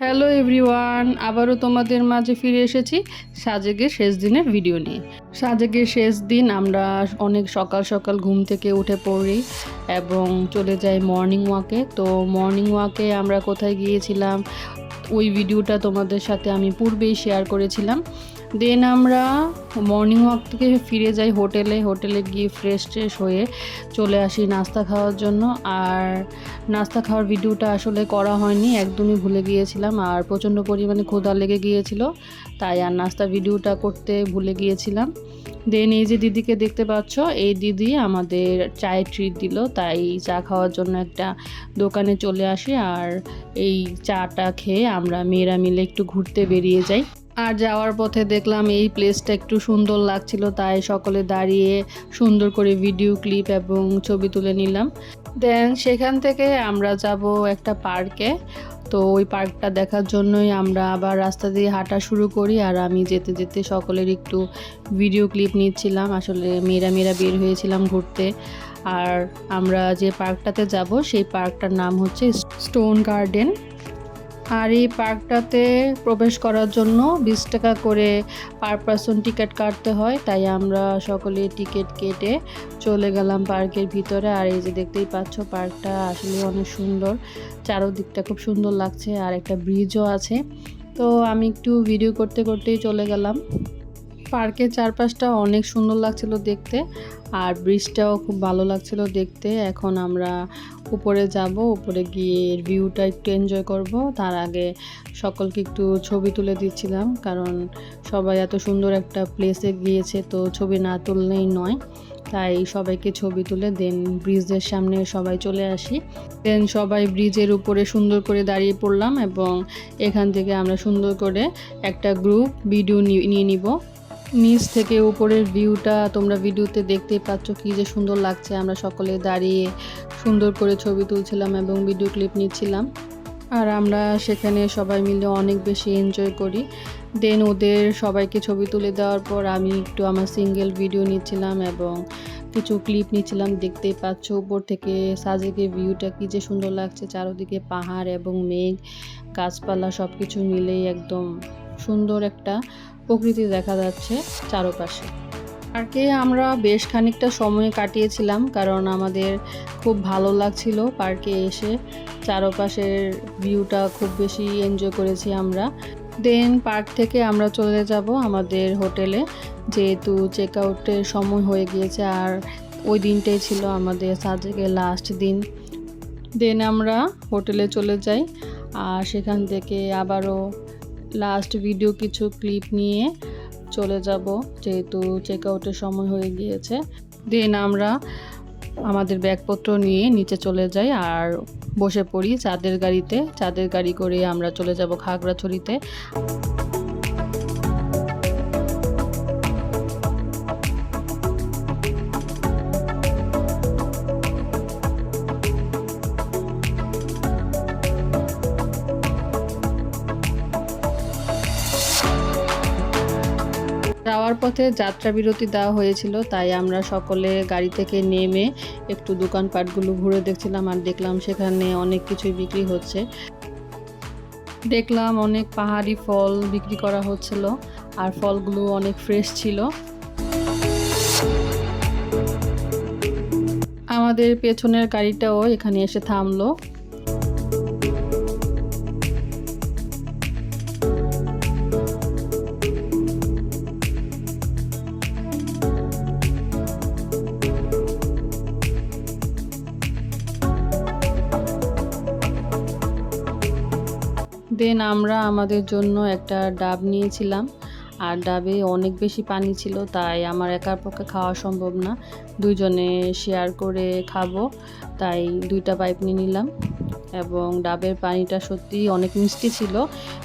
Hello everyone, আবারও তোমাদের মাঝে ফিরে এসেছি সাজেকের শেষ দিনের ভিডিও নিয়ে। সাজেকের শেষ দিন আমরা অনেক সকাল সকাল ঘুম থেকে উঠে পড়ি এবং চলে যাই মর্নিং ওয়াকে তো মর্নিং ওয়াকে আমরা কোথায় গিয়েছিলাম? ওই ভিডিওটা তোমাদের সাথে আমি পূর্বেই শেয়ার করেছিলাম। দেন আমরা মর্নিং ওয়াক থেকে ফিরে যাই হোটেলে হোটেলে গিয়ে ফ্রেশ ট্রেশ হয়ে চলে আসি নাস্তা খাওয়ার জন্য। আর নাস্তা খাওয়ার ভিডিওটা আসলে করা হয়নি, একদমই ভুলে গিয়েছিলাম। আর প্রচণ্ড পরিমাণে ক্ষুধা লেগে গিয়েছিল, তাই আর নাস্তা ভিডিওটা করতে ভুলে গিয়েছিলাম। দেন এই যে দিদিকে দেখতে পাচ্ছ, এই দিদি আমাদের চায়ের ট্রিট দিল, তাই চা খাওয়ার জন্য একটা দোকানে চলে আসি। আর এই চাটা খেয়ে আমরা মেয়েরা মিলে একটু ঘুরতে বেরিয়ে যাই। আর যাওয়ার পথে দেখলাম এই প্লেসটা একটু সুন্দর লাগছিল, তাই সকলে দাঁড়িয়ে সুন্দর করে ভিডিও ক্লিপ এবং ছবি তুলে নিলাম। দেন সেখান থেকে আমরা যাব একটা পার্কে তো ওই পার্কটা দেখার জন্যই আমরা আবার রাস্তা দিয়ে হাঁটা শুরু করি আর আমি যেতে যেতে সকলের একটু ভিডিও ক্লিপ নিচ্ছিলাম। আসলে মেয়েরা মেয়েরা বের হয়েছিলাম ঘুরতে। আর আমরা যে পার্কটাতে যাব, সেই পার্কটার নাম হচ্ছে স্টোন গার্ডেন আর এই পার্কটাতে প্রবেশ করার জন্য বিশ টাকা করে পার পার্সন টিকিট কাটতে হয়, তাই আমরা সকলে টিকিট কেটে চলে গেলাম পার্কের ভিতরে। আর এই যে দেখতেই পাচ্ছ, পার্কটা আসলে অনেক সুন্দর, চারোদিকটা খুব সুন্দর লাগছে আর একটা ব্রিজও আছে। তো আমি একটু ভিডিও করতে করতেই চলে গেলাম। পার্কের চারপাশটা অনেক সুন্দর লাগছিল দেখতে, আর ব্রিজটাও খুব ভালো লাগছিল দেখতে। এখন আমরা উপরে যাব, উপরে গিয়ে ভিউটা একটু এনজয় করব। তার আগে সকলকে একটু ছবি তুলে দিচ্ছিলাম, কারণ সবাই এত সুন্দর একটা প্লেসে গিয়েছে, তো ছবি না তুললেই নয়। তাই সবাইকে ছবি তুলে দেন ব্রিজের সামনে সবাই চলে আসি। দেন সবাই ব্রিজের উপরে সুন্দর করে দাঁড়িয়ে পড়লাম এবং এখান থেকে আমরা সুন্দর করে একটা গ্রুপ ভিডিও নিয়ে নিব। নিচ থেকে উপরের ভিউটা তোমরা ভিডিওতে দেখতেই পাচ্ছ কি যে সুন্দর লাগছে। আমরা সকলে দাঁড়িয়ে সুন্দর করে ছবি তুলছিলাম এবং ভিডিও ক্লিপ নিচ্ছিলাম। আর আমরা সেখানে সবাই মিলে অনেক বেশি এনজয় করি। দেন ওদের সবাইকে ছবি তুলে দেওয়ার পর আমি একটু আমার সিঙ্গেল ভিডিও নিচ্ছিলাম এবং কিছু ক্লিপ নিচ্ছিলাম। দেখতেই পাচ্ছ উপর থেকে সাজেকে ভিউটা কি যে সুন্দর লাগছে। চারোদিকে পাহাড় এবং মেঘ, গাছপালা সব কিছু মিলেই একদম সুন্দর একটা প্রকৃতি দেখা যাচ্ছে চারপাশে। পার্কে আমরা বেশ খানিকটা সময় কাটিয়েছিলাম, কারণ আমাদের খুব ভালো লাগছিল পার্কে এসে। চারপাশের ভিউটা খুব বেশি এনজয় করেছি আমরা। দেন পার্ক থেকে আমরা চলে যাব আমাদের হোটেলে, যেহেতু চেক আউটের সময় হয়ে গিয়েছে আর ওই দিনটাই ছিল আমাদের সাজেকের লাস্ট দিন। দেন আমরা হোটেলে চলে যাই আর সেখান থেকে আবারও লাস্ট ভিডিও কিছু ক্লিপ নিয়ে চলে যাব, যেহেতু চেক আউটের সময় হয়ে গিয়েছে। দেন আমরা আমাদের ব্যাগপত্র নিয়ে নিচে চলে যাই আর বসে পড়ি চাঁদের গাড়িতে। চাঁদের গাড়ি করে আমরা চলে যাব খাগড়াছড়িতে। পথে যাত্রা বিরতি দেওয়া হয়েছিল, তাই আমরা সকলে গাড়ি থেকে নেমে একটু দোকানপাটগুলো ঘুরে দেখছিলাম আর দেখলাম সেখানে অনেক কিছুই বিক্রি হচ্ছে। দেখলাম অনেক পাহাড়ি ফল বিক্রি করা হচ্ছিল আর ফলগুলো অনেক ফ্রেশ ছিল। আমাদের পেছনের গাড়িটাও এখানে এসে থামলো। দেন আমরা আমাদের জন্য একটা ডাব নিয়েছিলাম। আর ডাবে অনেক বেশি পানি ছিল, তাই আমার একার পক্ষে খাওয়া সম্ভব না। দুইজনে শেয়ার করে খাব, তাই দুইটা পাইপ নিয়ে নিলাম। এবং ডাবের পানিটা সত্যি অনেক মিষ্টি ছিল,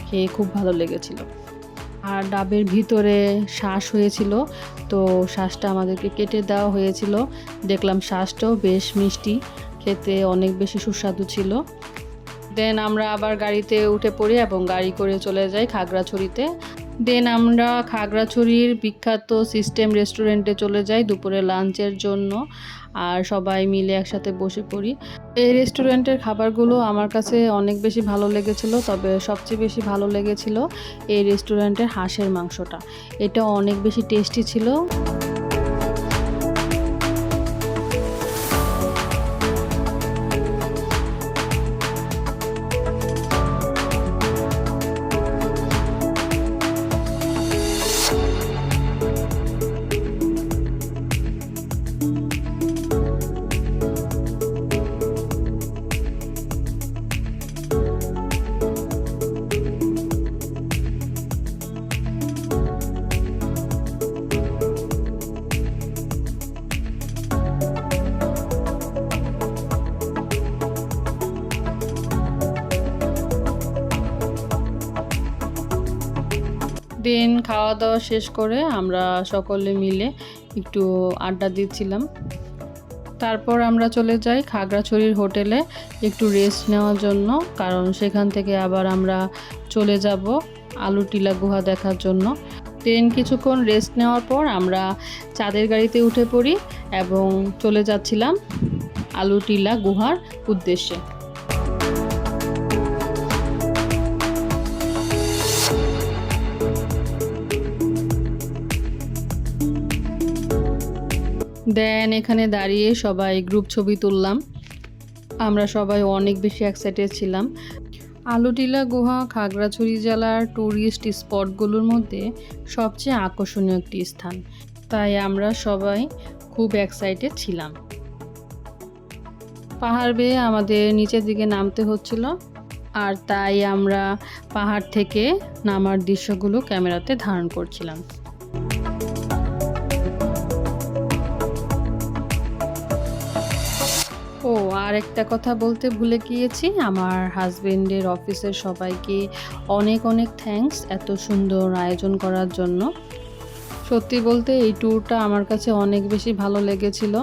খেয়ে খুব ভালো লেগেছিল। আর ডাবের ভিতরে শ্বাস হয়েছিল, তো শ্বাসটা আমাদেরকে কেটে দেওয়া হয়েছিল। দেখলাম শ্বাসটাও বেশ মিষ্টি, খেতে অনেক বেশি সুস্বাদু ছিল। দেন আমরা আবার গাড়িতে উঠে পড়ি এবং গাড়ি করে চলে যাই খাগড়াছড়িতে। দেন আমরা খাগড়াছড়ির বিখ্যাত সিস্টেম রেস্টুরেন্টে চলে যাই দুপুরে লাঞ্চের জন্য আর সবাই মিলে একসাথে বসে পড়ি। এই রেস্টুরেন্টের খাবারগুলো আমার কাছে অনেক বেশি ভালো লেগেছিল, তবে সবচেয়ে বেশি ভালো লেগেছিল এই রেস্টুরেন্টের হাঁসের মাংসটা। এটা অনেক বেশি টেস্টি ছিল। দিন খাওয়া দাওয়া শেষ করে আমরা সকলে মিলে একটু আড্ডা দিচ্ছিলাম। তারপর আমরা চলে যাই খাগড়াছড়ির হোটেলে একটু রেস্ট নেওয়ার জন্য, কারণ সেখান থেকে আবার আমরা চলে যাব আলু টিলা গুহা দেখার জন্য। ট্রেন কিছুক্ষণ রেস্ট নেওয়ার পর আমরা চাঁদের গাড়িতে উঠে পড়ি এবং চলে যাচ্ছিলাম আলু টিলা গুহার উদ্দেশ্যে। দেন এখানে দাঁড়িয়ে সবাই গ্রুপ ছবি তুললাম। আমরা সবাই অনেক বেশি এক্সাইটেড ছিলাম। আলুটিলা, গুহা, খাগড়াছড়ি জেলার ট্যুরিস্ট স্পটগুলোর মধ্যে সবচেয়ে আকর্ষণীয় একটি স্থান। তাই আমরা সবাই খুব এক্সাইটেড ছিলাম। পাহাড় বেয়ে আমাদের নিচের দিকে নামতে হচ্ছিল। আর তাই আমরা পাহাড় থেকে নামার দৃশ্যগুলো ক্যামেরাতে ধারণ করছিলাম। ও আর একটা কথা বলতে ভুলে গিয়েছি, আমার হাজবেন্ডের অফিসের সবাইকে অনেক অনেক থ্যাঙ্কস এত সুন্দর আয়োজন করার জন্য। সত্যি বলতে এই ট্যুরটা আমার কাছে অনেক বেশি ভালো লেগেছিল।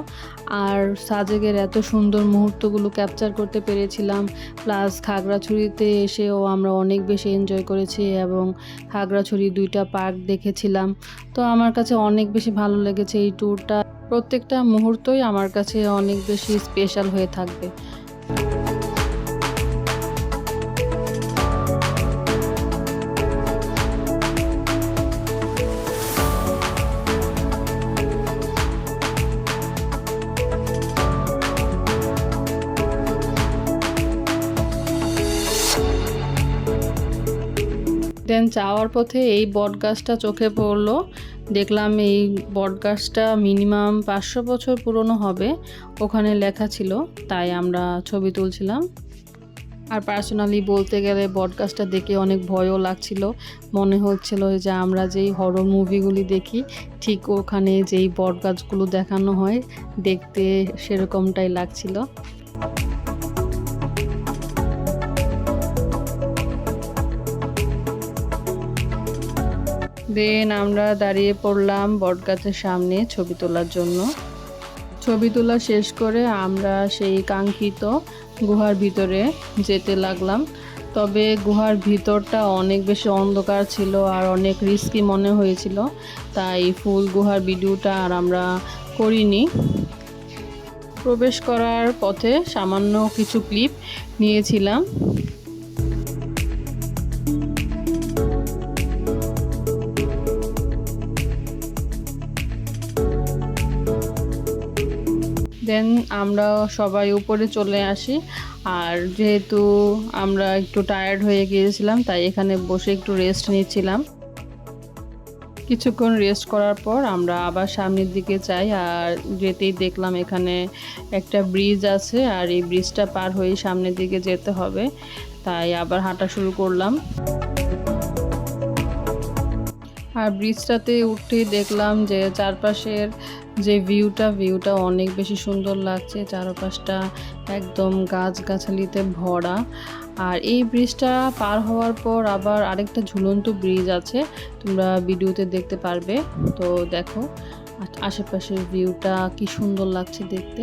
আর সাজেকের এত সুন্দর মুহূর্তগুলো ক্যাপচার করতে পেরেছিলাম প্লাস খাগড়াছড়িতে এসেও আমরা অনেক বেশি এনজয় করেছি এবং খাগড়াছড়ি দুইটা পার্ক দেখেছিলাম। তো আমার কাছে অনেক বেশি ভালো লেগেছে এই ট্যুরটা প্রত্যেকটা মুহূর্তই আমার কাছে অনেক বেশি স্পেশাল হয়ে থাকবে। দেন যাওয়ার পথে এই বট গাছটা চোখে পড়ল। দেখলাম এই বটগাছটা মিনিমাম পাঁচশো বছর পুরনো হবে। ওখানে লেখা ছিল, তাই আমরা ছবি তুলছিলাম। আর পার্সোনালি বলতে গেলে বটগাছটা দেখে অনেক ভয়ও লাগছিল। মনে হচ্ছিল যে আমরা যেই হরর মুভিগুলি দেখি, ঠিক ওখানে যেই বটগাছগুলো দেখানো হয়, দেখতে সেরকমটাই লাগছিল। দেন আমরা দাঁড়িয়ে পড়লাম বটগাছের সামনে ছবি তোলার জন্য। ছবি তোলা শেষ করে আমরা সেই কাঙ্ক্ষিত গুহার ভিতরে যেতে লাগলাম। তবে গুহার ভিতরটা অনেক বেশি অন্ধকার ছিল আর অনেক রিস্কি মনে হয়েছিল, তাই ফুল গুহার ভিডিওটা আর আমরা করিনি। প্রবেশ করার পথে সামান্য কিছু ক্লিপ নিয়েছিলাম। দেন আমরা সবাই উপরে চলে আসি। আর যেহেতু আমরা একটু টায়ার্ড হয়ে গিয়েছিলাম, তাই এখানে বসে একটু রেস্ট নিচ্ছিলাম। কিছুক্ষণ রেস্ট করার পর আমরা আবার সামনের দিকে যাই, আর যেতেই দেখলাম এখানে একটা ব্রিজ আছে, আর এই ব্রিজটা পার হয়ে সামনের দিকে যেতে হবে। তাই আবার হাঁটা শুরু করলাম। আর ব্রিজটাতে উঠে দেখলাম যে চারপাশের যে ভিউটা ভিউটা অনেক বেশি সুন্দর লাগছে। চারপাশটা একদম গাছগাছালিতে ভরা। আর এই ব্রিজটা পার হওয়ার পর আবার আরেকটা ঝুলন্ত ব্রিজ আছে। তোমরা ভিডিওতে দেখতে পারবে। তো দেখো, আশেপাশের ভিউটা কি সুন্দর লাগছে দেখতে।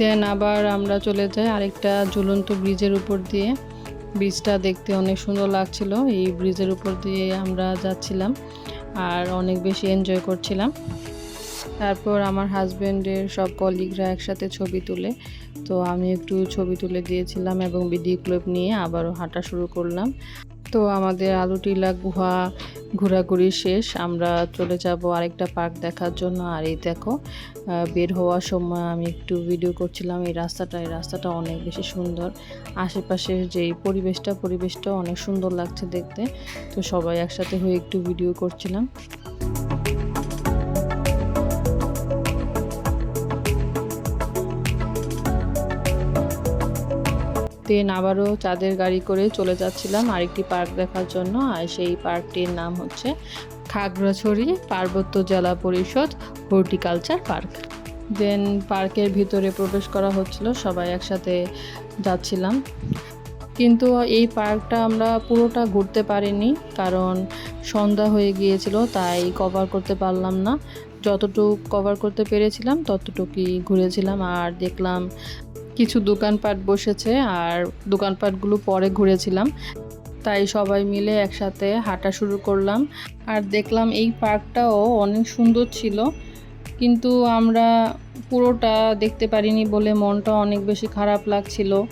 দেন আবার আমরা চলে যাই আরেকটা ঝুলন্ত ব্রিজের উপর দিয়ে। ব্রিজটা দেখতে অনেক সুন্দর লাগছিল, এই ব্রিজের উপর দিয়ে আমরা যাচ্ছিলাম আর অনেক বেশি এনজয় করছিলাম। তারপর আমার হাজব্যান্ডের সব কলিগরা একসাথে ছবি তুলে, তো আমি একটু ছবি তুলে দিয়েছিলাম এবং ভিডিও ক্লিপ নিয়ে আবারও হাঁটা শুরু করলাম। তো আমাদের আলুটিলা গুহা ঘোরাঘুরি শেষ। আমরা চলে যাব আরেকটা পার্ক দেখার জন্য। আর এই দেখো বের হওয়ার সময় আমি একটু ভিডিও করছিলাম। এই রাস্তাটা এই রাস্তাটা অনেক বেশি সুন্দর। আশেপাশের যেই পরিবেশটা পরিবেশটা অনেক সুন্দর লাগছে দেখতে। তো সবাই একসাথে হয়ে একটু ভিডিও করছিলাম। দেন আবারও চাঁদের গাড়ি করে চলে যাচ্ছিলাম আরেকটি পার্ক দেখার জন্য, আর সেই পার্কটির নাম হচ্ছে খাগড়াছড়ি পার্বত্য জেলা পরিষদ হর্টিকালচার পার্ক। দেন পার্কের ভিতরে প্রবেশ করা হচ্ছিল, সবাই একসাথে যাচ্ছিলাম। কিন্তু এই পার্কটা আমরা পুরোটা ঘুরতে পারিনি, কারণ সন্ধ্যা হয়ে গিয়েছিল, তাই কভার করতে পারলাম না। যতটুকু কভার করতে পেরেছিলাম, ততটুকুই ঘুরেছিলাম আর দেখলাম কিছু দোকানপাট বসেছে আর দোকানপাটগুলো পরে ঘুরেছিলাম। তাই সবাই মিলে একসাথে হাঁটা শুরু করলাম আর দেখলাম এই পার্কটাও অনেক সুন্দর ছিল। কিন্তু আমরা পুরোটা দেখতে পারিনি বলে মনটা অনেক বেশি খারাপ লাগছিল।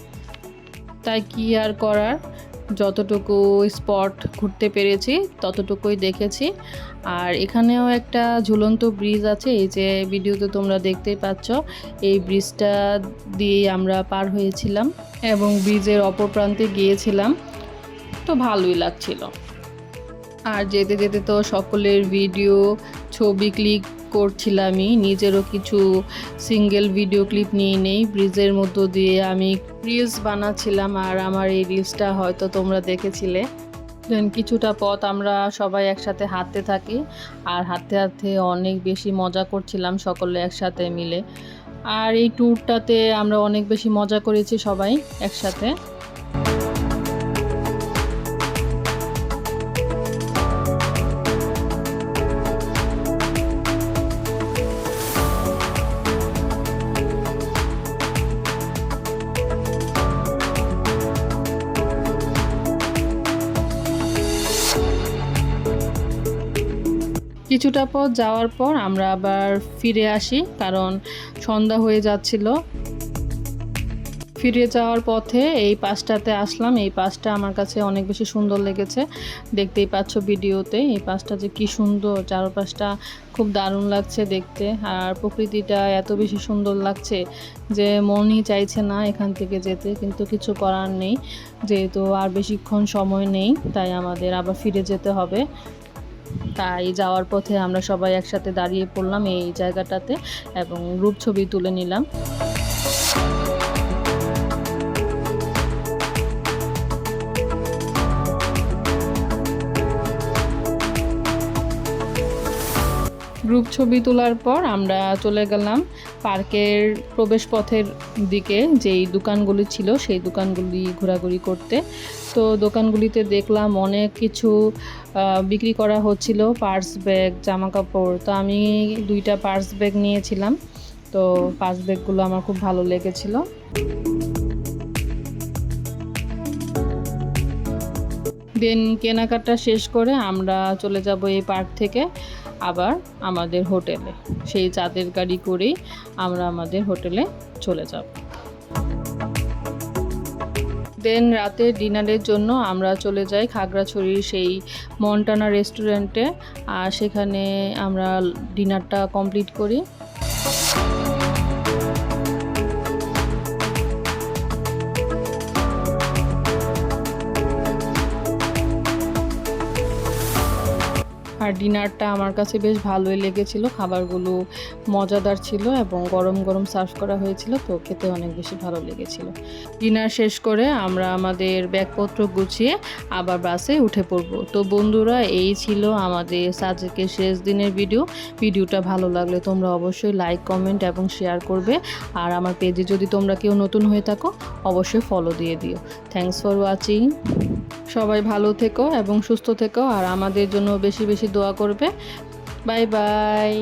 তাই কি আর করার? যতটুকু স্পট ঘুরতে পেরেছি, ততটুকুই দেখেছি। আর এখানেও একটা ঝুলন্ত ব্রিজ আছে, এই যে ভিডিওতে তোমরা দেখতেই পাচ্ছ, এই ব্রিজটা দিয়ে আমরা পার হয়েছিলাম এবং ব্রিজের অপর প্রান্তে গিয়েছিলাম। তো ভালোই লাগছিল। আর যেতে যেতে তো সকলের ভিডিও, ছবি, ক্লিক করছিলামই, নিজেরও কিছু সিঙ্গেল ভিডিও ক্লিপ নিয়ে নেই ব্রিজের মধ্য দিয়ে আমি রিলস বানাচ্ছিলাম আর আমার এই রিলসটা হয়তো তোমরা দেখেছিলে। দেন কিছুটা পথ আমরা সবাই একসাথে হাঁটতে থাকি আর হাঁটতে হাঁটতে অনেক বেশি মজা করছিলাম সকলে একসাথে মিলে। আর এই ট্যুরটাতে আমরা অনেক বেশি মজা করেছি সবাই একসাথে। কিছুটা পথ যাওয়ার পর আমরা আবার ফিরে আসি, কারণ সন্ধ্যা হয়ে যাচ্ছিল। ফিরে যাওয়ার পথে এই পাশটাতে আসলাম। এই পাশটা আমার কাছে অনেক বেশি সুন্দর লেগেছে। দেখতেই পাচ্ছ ভিডিওতে এই পাশটা যে কি সুন্দর, চারপাশটা খুব দারুণ লাগছে দেখতে। আর প্রকৃতিটা এত বেশি সুন্দর লাগছে যে মনই চাইছে না এখান থেকে যেতে, কিন্তু কিছু করার নেই। যেহেতু আর বেশিক্ষণ সময় নেই, তাই আমাদের আবার ফিরে যেতে হবে। তাই যাওয়ার পথে আমরা সবাই একসাথে দাঁড়িয়ে পড়লাম এই জায়গাটাতে এবং রূপ ছবি তুলে নিলাম। গ্রুপ ছবি তোলার পর আমরা চলে গেলাম পার্কের প্রবেশ পথের দিকে যেই দোকানগুলি ছিল, সেই দোকানগুলি ঘোরাঘুরি করতে। তো দোকানগুলিতে দেখলাম অনেক কিছু বিক্রি করা হচ্ছিল, পার্স ব্যাগ জামা কাপড় তো আমি দুইটা পার্স ব্যাগ নিয়েছিলাম। তো পার্স ব্যাগগুলো আমার খুব ভালো লেগেছিল। দেন কেনাকাটা শেষ করে আমরা চলে যাব এই পার্ক থেকে। আবার আমাদের হোটেলে। সেই চাঁদের গাড়ি করেই আমরা আমাদের হোটেলে চলে যাব। দেন রাতে ডিনারের জন্য আমরা চলে যাই খাগড়াছড়ির সেই মন্টানা রেস্টুরেন্টে। আর সেখানে আমরা ডিনারটা কমপ্লিট করি। আর ডিনারটা আমার কাছে বেশ ভালোই লেগেছিল। খাবারগুলো মজাদার ছিল এবং গরম গরম সার্ভ করা হয়েছিল, তো খেতে অনেক বেশি ভালো লেগেছিল। ডিনার শেষ করে আমরা আমাদের ব্যাগপত্র গুছিয়ে আবার বাসে উঠে পড়ব। তো বন্ধুরা, এই ছিল আমাদের সাজেকের শেষ দিনের ভিডিও ভিডিওটা ভালো লাগলে তোমরা অবশ্যই লাইক কমেন্ট এবং শেয়ার করবে। আর আমার পেজে যদি তোমরা কেউ নতুন হয়ে থাকো, অবশ্যই ফলো দিয়ে দিও। থ্যাংকস ফর ওয়াচিং সবাই ভালো থেকো এবং সুস্থ থেকো, আর আমাদের জন্য বেশি বেশি দোয়া করবে। Bye bye.